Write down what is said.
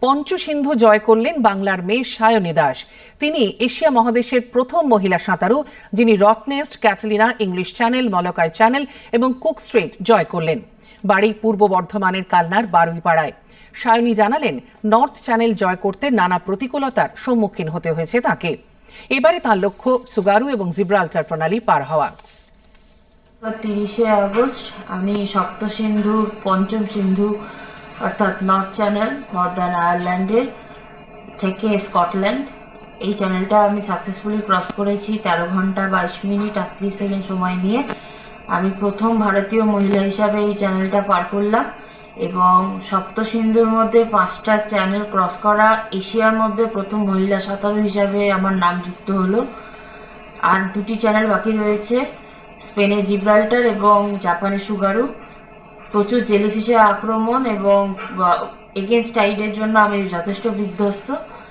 পঞ্চসিন্ধু জয় করলেন বাংলার মেয়ে সায়নী দাস। তিনি এশিয়া মহাদেশের প্রথম মহিলা সাঁতারু, যিনি রকনেস্ট Catalina, English Channel Molokai channel এবং কুক স্ট্রেট জয় করলেন। বাড়ি পূর্ব বর্ধমানের কালনার বারুইপাড়ায়। সায়নী জানালেন, নর্থ চ্যানেল জয় করতে নানা প্রতিকূলতার সম্মুখীন হতে হয়েছে তাকে। এবারে তার লক্ষ্য সুগারু এবং জিব্রাল্টার প্রণালী পার হওয়া। তিরিশে আগস্ট আমি সপ্ত সিন্ধু পঞ্চম সিন্ধু অর্থাৎ নর্থ চ্যানেল নর্দার্ন আয়ারল্যান্ডের থেকে স্কটল্যান্ড এই চ্যানেলটা আমি সাকসেসফুলি ক্রস করেছি তেরো ঘণ্টা বাইশ মিনিট আটত্রিশ সেকেন্ড সময় নিয়ে। আমি প্রথম ভারতীয় মহিলা হিসাবে এই চ্যানেলটা পার করলাম এবং সপ্ত সিন্ধুর মধ্যে পাঁচটা চ্যানেল ক্রস করা এশিয়ার মধ্যে প্রথম মহিলা সাঁতারু হিসাবে আমার নাম যুক্ত হলো। আর দুটি চ্যানেল বাকি রয়েছে স্পেনের জিব্রাল্টার এবং জাপানের সুগারু প্রচুর জেলিফিশের আক্রমণ এবং এগেনস্ট টাইডের জন্য আমি যথেষ্ট বিধ্বস্ত।